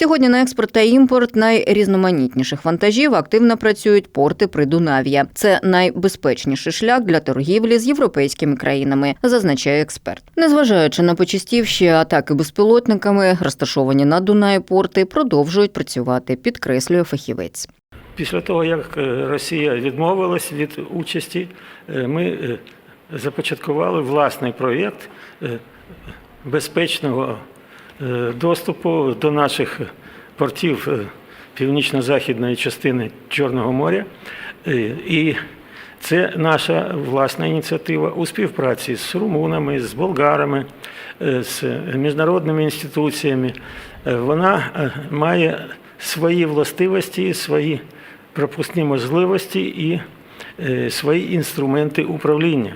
Сьогодні на експорт та імпорт найрізноманітніших вантажів активно працюють порти Придунав'я. Це найбезпечніший шлях для торгівлі з європейськими країнами, зазначає експерт. Незважаючи на почастівші атаки безпілотниками, розташовані на Дунаї порти продовжують працювати, підкреслює фахівець. Після того, як е, Росія відмовилась від участі, е, ми е, започаткували власний проєкт безпечного доступу до наших портів е, північно-західної частини Чорного моря. Е, І це наша власна ініціатива у співпраці з румунами, з болгарами, е, з міжнародними інституціями. Е, Вона е, має свої властивості, свої пропускні можливості і е, свої інструменти управління.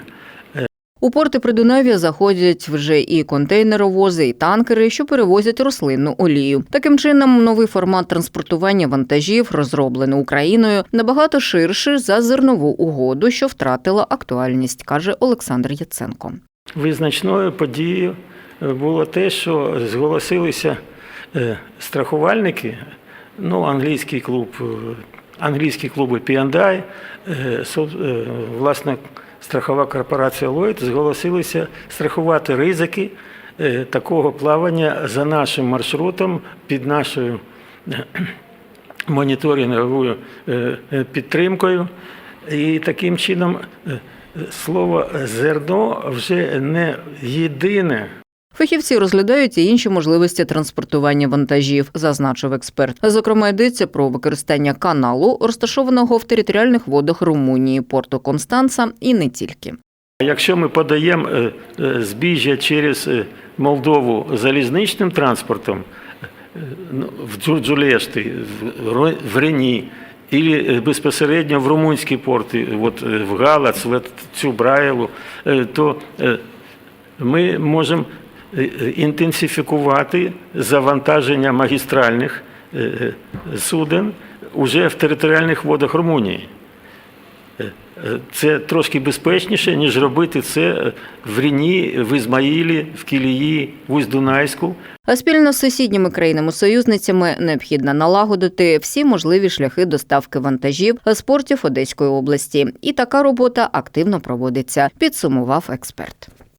У порти Придунав'я заходять вже і контейнеровози, і танкери, що перевозять рослинну олію. Таким чином, новий формат транспортування вантажів, розроблений Україною, набагато ширший за зернову угоду, що втратила актуальність, каже Олександр Яценко. Визначною подією е, було те, що зголосилися е, страхувальники, ну, англійський клуб, е, англійські клуби е, власне, страхова корпорація Ллойд зголосилися страхувати ризики е, такого плавання за нашим маршрутом під нашою е, моніторинговою е, підтримкою. І таким чином слово зерно вже не єдине. Фахівці розглядають і інші можливості транспортування вантажів, зазначив експерт. Зокрема, йдеться про використання каналу, розташованого в територіальних водах Румунії, порту Констанца і не тільки. Якщо ми подаємо е, е, збіжжя через е, Молдову залізничним транспортом ну, в Джурджулешти, в Рені, і безпосередньо в румунські порти, от в Галац, в цю Браєву, то ми можемо інтенсифікувати завантаження магістральних е, е, суден уже в територіальних водах Румунії. Е, е, Це трошки безпечніше, ніж робити це е, в Ріні, в Ізмаїлі, в Кілії, в Усть-Дунайську. Спільно з сусідніми країнами-союзницями необхідно налагодити всі можливі шляхи доставки вантажів з портів Одеської області. І така робота активно проводиться, підсумував експерт.